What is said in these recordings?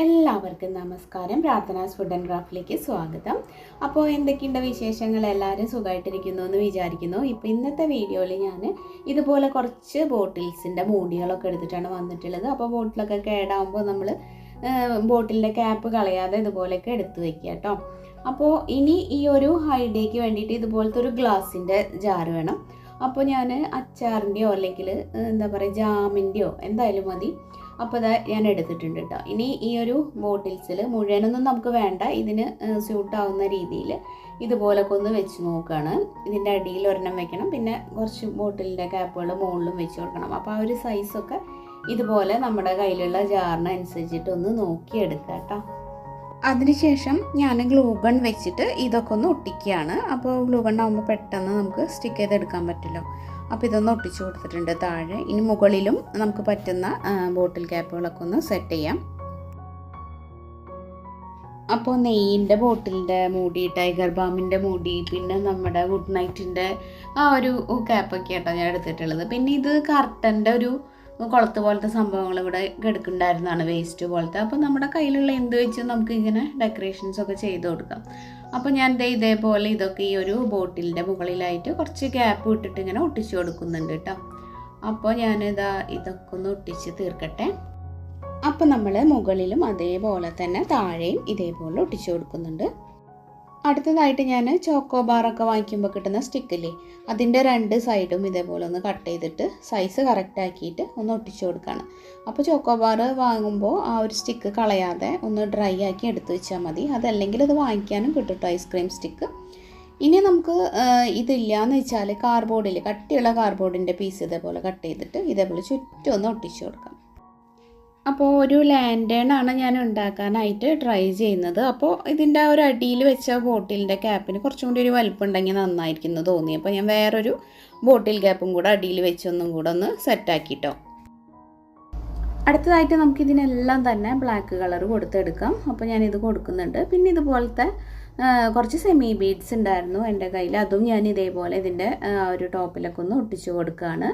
എല്ലാവർക്കും നമസ്കാരം. പ്രാർത്ഥനാസ് food and ക്രാഫ്റ്റിലേക്ക് സ്വാഗതം. അപ്പോൾ എന്തൊക്കെയുണ്ട് വിശേഷങ്ങൾ? എല്ലാവരും സുഖമായിട്ടിരിക്കുന്നു എന്ന് വിചാരിക്കുന്നു. ഇപ്പോൾ ഇന്നത്തെ വീഡിയോയിൽ ഞാൻ ഇതുപോലെ കുറച്ച് ബോട്ടിൽസിന്റെ മൂടികളൊക്കെ എടുത്തിട്ടാണ് വന്നിട്ടുള്ളത്. അപ്പോൾ ബോട്ടിലൊക്കെ കേടാകുമ്പോൾ നമ്മൾ ബോട്ടിലിന്റെ ക്യാപ്പ് കളയാതെ ഇതുപോലെയൊക്കെ എടുത്ത് വയ്ക്കുക കേട്ടോ. അപ്പോൾ ഇനി ഈ ഒരു ഹൈഡേക്ക് വേണ്ടിയിട്ട് ഇതുപോലത്തെ ഒരു ഗ്ലാസിന്റെ ജാറ് വേണം. അപ്പോൾ ഞാൻ അച്ചാറിന്റെയോ അല്ലെങ്കിൽ എന്താ പറയുക ജാമിന്റെയോ എന്തായാലും മതി. അപ്പോൾ അതാ ഞാൻ എടുത്തിട്ടുണ്ട് കേട്ടോ. ഇനി ഈ ഒരു ബോട്ടിൽസിൽ മുഴുവനൊന്നും നമുക്ക് വേണ്ട. ഇതിന് സ്യൂട്ടാവുന്ന രീതിയിൽ ഇതുപോലൊക്കെ ഒന്ന് വെച്ച് നോക്കുകയാണ് ഇതിന്റെ അടിയിൽ ഒരെണ്ണം വെക്കണം. പിന്നെ കുറച്ച് ബോട്ടിലിന്റെ ക്യാപ്പുകൾ മുകളിലും വെച്ച് കൊടുക്കണം. അപ്പോൾ ആ ഒരു സൈസൊക്കെ ഇതുപോലെ നമ്മുടെ കയ്യിലുള്ള ജാറിന് അനുസരിച്ചിട്ട് ഒന്ന് നോക്കിയെടുക്കുക കേട്ടോ. അതിനുശേഷം ഞാൻ ഗ്ലൂഗൺ വെച്ചിട്ട് ഇതൊക്കെ ഒന്ന് ഒട്ടിക്കുകയാണ്. അപ്പോൾ ഗ്ലൂഗൺ ആകുമ്പോൾ പെട്ടെന്ന് നമുക്ക് സ്റ്റിക്ക് ചെയ്തെടുക്കാൻ പറ്റുമല്ലോ അപ്പോൾ ഇതൊന്ന് ഒട്ടിച്ചു കൊടുത്തിട്ടുണ്ട് താഴെ. ഇനി മുകളിലും നമുക്ക് പറ്റുന്ന ബോട്ടിൽ ക്യാപ്പുകളൊക്കെ ഒന്ന് സെറ്റ് ചെയ്യാം. അപ്പോൾ നെയ്യിന്റെ ബോട്ടിലിന്റെ മൂടി ടൈഗർ ബാമിന്റെ മൂടി പിന്നെ നമ്മുടെ ഗുഡ് നൈറ്റിന്റെ ആ ഒരു ക്യാപ്പൊക്കെ ആട്ടോ ഞാൻ എടുത്തിട്ടുള്ളത്. പിന്നെ ഇത് കർട്ടന്റെ ഒരു കുളത്ത് പോലത്തെ സംഭവങ്ങൾ ഇവിടെ കിടക്കുന്നുണ്ടായിരുന്നതാണ് വേസ്റ്റ് പോലത്തെ. അപ്പോൾ നമ്മുടെ കയ്യിലുള്ള എന്ത് വെച്ചും നമുക്ക് ഇങ്ങനെ ഡെക്കറേഷൻസ് ഒക്കെ ചെയ്ത് കൊടുക്കാം. അപ്പോൾ ഞാൻ ദേ ഇതേപോലെ ഇതൊക്കെ ഈ ഒരു ബോട്ടിലിന്റെ മുകളിലായിട്ട് കുറച്ച് ഗ്യാപ്പ് ഇട്ടിട്ട് ഇങ്ങനെ ഒട്ടിച്ചു കൊടുക്കുന്നുണ്ട് കേട്ടോ. അപ്പോൾ ഞാനിതാ ഇതൊക്കെ ഒന്ന് ഒട്ടിച്ച് തീർക്കട്ടെ. അപ്പോൾ നമ്മൾ മുകളിലും അതേപോലെ തന്നെ താഴെയും ഇതേപോലെ ഒട്ടിച്ചു കൊടുക്കുന്നുണ്ട്. അടുത്തതായിട്ട് ഞാൻ ചോക്കോ ബാറൊക്കെ വാങ്ങിക്കുമ്പോൾ കിട്ടുന്ന സ്റ്റിക്കില്ലേ അതിന്റെ രണ്ട് സൈഡും ഇതേപോലെ ഒന്ന് കട്ട് ചെയ്തിട്ട് സൈസ് കറക്റ്റ് ആക്കിയിട്ട് ഒന്ന് ഒട്ടിച്ചു കൊടുക്കുകയാണ് അപ്പോൾ ചോക്കോ ബാർ വാങ്ങുമ്പോൾ ആ ഒരു സ്റ്റിക്ക് കളയാതെ ഒന്ന് ഡ്രൈ ആക്കി എടുത്തു വെച്ചാൽ മതി. അതല്ലെങ്കിൽ അത് വാങ്ങിക്കാനും കിട്ടും കേട്ടോ ഐസ്ക്രീം സ്റ്റിക്ക് ഇനി നമുക്ക് ഇതില്ല എന്ന് വെച്ചാൽ കാർബോർഡിൽ കട്ടിയുള്ള കാർബോർഡിന്റെ പീസ് ഇതേപോലെ കട്ട് ചെയ്തിട്ട് ഇതേപോലെ ചുറ്റും ഒന്ന് ഒട്ടിച്ചു കൊടുക്കാം. അപ്പോൾ ഒരു ലാൻഡേൺ ആണ് ഞാൻ ഉണ്ടാക്കാനായിട്ട് ട്രൈ ചെയ്യുന്നത്. അപ്പോൾ ഇതിന്റെ ആ ഒരു അടിയിൽ വെച്ച ബോട്ടിലിന്റെ ക്യാപ്പിന് കുറച്ചും കൂടി ഒരു വലിപ്പം ഉണ്ടെങ്കിൽ നന്നായിരിക്കും എന്ന് തോന്നി. അപ്പോൾ ഞാൻ വേറൊരു ബോട്ടിൽ ക്യാപ്പും കൂടെ അടിയിൽ വെച്ചൊന്നും കൂടെ ഒന്ന് സെറ്റാക്കിട്ടോ അടുത്തതായിട്ട് നമുക്ക് ഇതിനെല്ലാം തന്നെ ബ്ലാക്ക് കളർ കൊടുത്തെടുക്കാം. അപ്പോൾ ഞാനിത് കൊടുക്കുന്നുണ്ട്. പിന്നെ ഇതുപോലത്തെ കുറച്ച് സെമി ബീഡ്സ് ഉണ്ടായിരുന്നു എന്റെ കയ്യിൽ. അതും ഞാൻ ഇതേപോലെ ഇതിന്റെ ഒരു ടോപ്പിലൊക്കെ ഒന്ന് ഒട്ടിച്ചു കൊടുക്കുകയാണ്.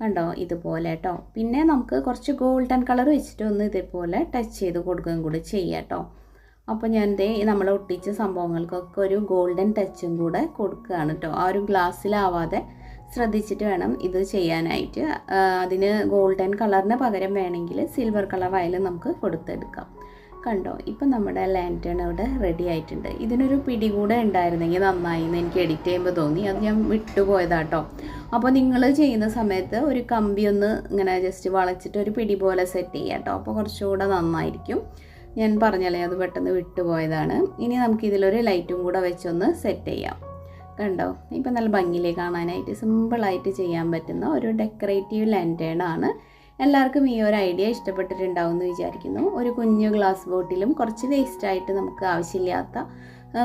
കണ്ടോ? ഇതുപോലെ കേട്ടോ പിന്നെ നമുക്ക് കുറച്ച് ഗോൾഡൻ കളർ വെച്ചിട്ട് ഒന്ന് ഇതേപോലെ ടച്ച് ചെയ്ത് കൊടുക്കുകയും കൂടി ചെയ്യാം കേട്ടോ അപ്പോൾ ഞാൻ ദേ നമ്മൾ ഒട്ടിച്ച സംഭവങ്ങൾക്കൊക്കെ ഒരു ഗോൾഡൻ ടച്ചും കൂടെ കൊടുക്കുകയാണ് കേട്ടോ ആ ഒരു ഗ്ലാസ്സിലാവാതെ ശ്രദ്ധിച്ചിട്ട് വേണം ഇത് ചെയ്യാനായിട്ട്. അതിന് ഗോൾഡൻ കളറിന് പകരം വേണമെങ്കിൽ സിൽവർ കളറായാലും നമുക്ക് കൊടുത്തെടുക്കാം. കണ്ടോ? ഇപ്പം നമ്മുടെ ലാന്റേൺ ഇവിടെ റെഡി ആയിട്ടുണ്ട്. ഇതിനൊരു പിടി കൂടെ ഉണ്ടായിരുന്നെങ്കിൽ നന്നായി എന്ന് എനിക്ക് എഡിറ്റ് ചെയ്യുമ്പോൾ തോന്നി. അത് ഞാൻ വിട്ടുപോയതാട്ടോ അപ്പോൾ നിങ്ങൾ ചെയ്യുന്ന സമയത്ത് ഒരു കമ്പി ഒന്ന് ഇങ്ങനെ ജസ്റ്റ് വളച്ചിട്ട് ഒരു പിടി പോലെ സെറ്റ് ചെയ്യാം കേട്ടോ അപ്പോൾ കുറച്ചുകൂടെ നന്നായിരിക്കും. ഞാൻ പറഞ്ഞല്ലേ അത് പെട്ടെന്ന് വിട്ടുപോയതാണ് ഇനി നമുക്ക് ഇതിലൊരു ലൈറ്റും കൂടെ വെച്ചൊന്ന് സെറ്റ് ചെയ്യാം. കണ്ടോ? ഇപ്പം നല്ല ഭംഗിയിലേ കാണാനായിട്ട്? സിമ്പിളായിട്ട് ചെയ്യാൻ പറ്റുന്ന ഒരു ഡെക്കറേറ്റീവ് ലാന്റേൺ ആണ്. എല്ലാവർക്കും ഈ ഒരു ഐഡിയ ഇഷ്ടപ്പെട്ടിട്ടുണ്ടാവും എന്ന് വിചാരിക്കുന്നു. ഒരു കുഞ്ഞു ഗ്ലാസ് ബോട്ടിലും കുറച്ച് വേസ്റ്റായിട്ട് നമുക്ക് ആവശ്യമില്ലാത്ത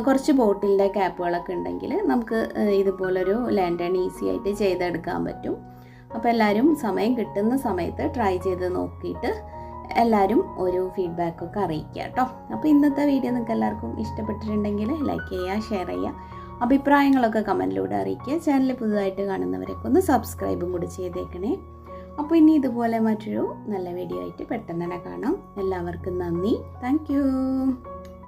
കുറച്ച് ബോട്ടിലിന്റെ ക്യാപ്പുകളൊക്കെ ഉണ്ടെങ്കിൽ നമുക്ക് ഇതുപോലൊരു ലാൻഡേൺ ഈസി ആയിട്ട് ചെയ്തെടുക്കാൻ പറ്റും. അപ്പോൾ എല്ലാവരും സമയം കിട്ടുന്ന സമയത്ത് ട്രൈ ചെയ്ത് നോക്കിയിട്ട് എല്ലാവരും ഒരു ഫീഡ്ബാക്കൊക്കെ അറിയിക്കുക കേട്ടോ. അപ്പോൾ ഇന്നത്തെ വീഡിയോ നിങ്ങൾക്ക് എല്ലാവർക്കും ഇഷ്ടപ്പെട്ടിട്ടുണ്ടെങ്കിൽ ലൈക്ക് ചെയ്യുക ഷെയർ ചെയ്യുക അഭിപ്രായങ്ങളൊക്കെ കമന്റിലൂടെ അറിയിക്കുക. ചാനൽ പുതുതായിട്ട് കാണുന്നവരൊക്കെ ഒന്ന് സബ്സ്ക്രൈബും കൂടി ചെയ്തേക്കണേ. അപ്പോൾ ഇനി ഇതുപോലെ മറ്റൊരു നല്ല വീഡിയോ ആയിട്ട് പെട്ടെന്ന് തന്നെ കാണാം. എല്ലാവർക്കും നന്ദി. താങ്ക്